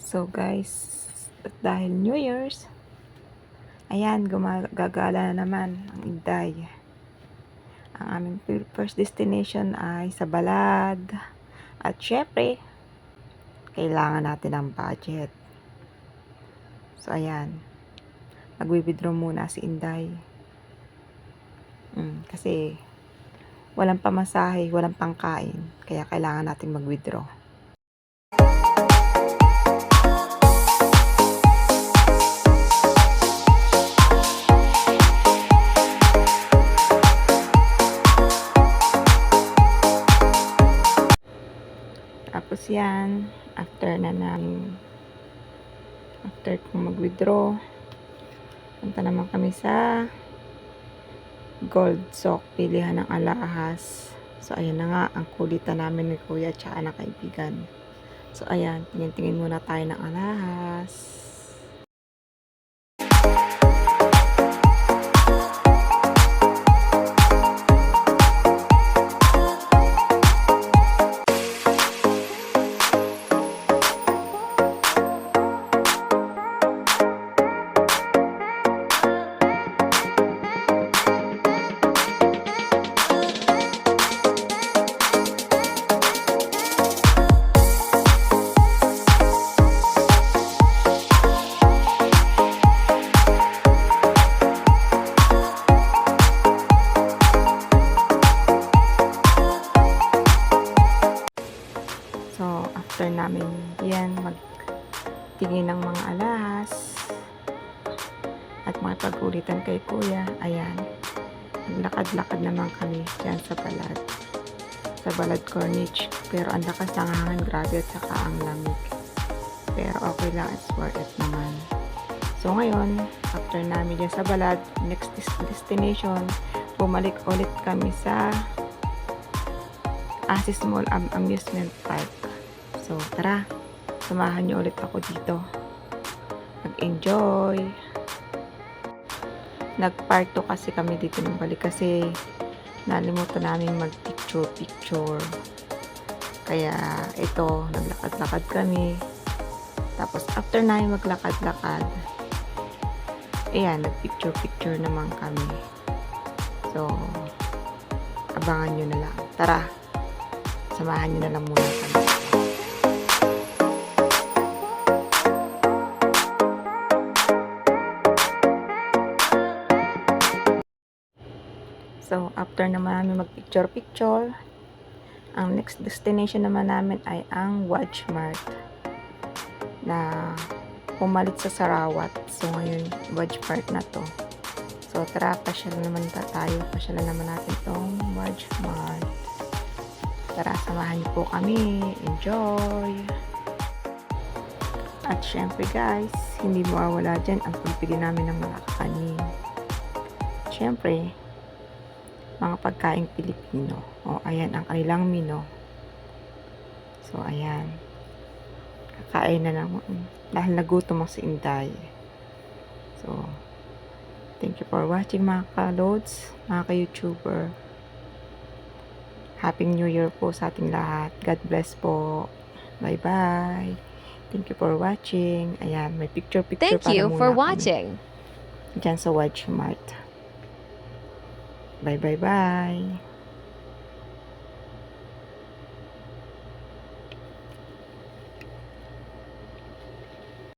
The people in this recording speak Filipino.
So guys, dahil New Year's, ayan, gumagala na naman ang Inday. Ang aming fir- first destination ay sa Balad. At syempre, kailangan natin ng budget. So ayan, mag-withdraw muna si Inday. Mm, kasi walang pamasahe, walang pangkain. Kaya kailangan natin mag-withdraw. Yan, after na namin, after kong mag-withdraw, punta naman kami sa Gold Sock, pilihan ng alahas. So, ayan na nga, ang kulitan namin ni Kuya tsaka ng kaibigan. So, ayan, tingin-tingin muna tayo ng alahas. Namin yan, magtingin ng mga alahas at makipag-ulitan kay kuya, ayan, naglakad-lakad naman kami dyan sa balad. Sa balad Corniche. Pero ang lakas ng hangin, grabe at saka ang lamig. Pero okay lang, it's worth it naman. So ngayon, after namin dyan sa balad, next des- destination, bumalik ulit kami sa Asis Mall Am- Amusement Park. So, tara. Samahan niyo ulit ako dito. Mag-enjoy. Nag-part 2 kasi kami dito nung balik kasi nalimutan namin mag-picture-picture. Kaya ito, naglakad-lakad kami. Tapos after namin maglakad-lakad, ayan, nag-picture-picture naman kami. So, abangan nyo na lang. Tara, samahan nyo na lang muna kami. So, after naman namin mag-picture-picture, ang next destination naman namin ay ang Watchmart na pumalit sa Sarawat. So, ngayon, Watchmart na to. So, tara, pasyal naman ta tayo. Pasyal naman natin tong Watchmart. Tara, samahan niyo po kami. Enjoy! At syempre guys, hindi mawawala dyan ang pagpili namin ng mga kakanin. Syempre, mga pagkaing Pilipino. O, ayan ang kanilang mino. So, ayan. Kakain na naman. Dahil nagutom ako si Inday. So, thank you for watching mga ka-loads, mga ka-YouTuber. Happy New Year po sa ating lahat. God bless po. Bye-bye. Thank you for watching. Ayan, may picture-picture Thank you for watching. Diyan sa Watchmart. Bye bye bye.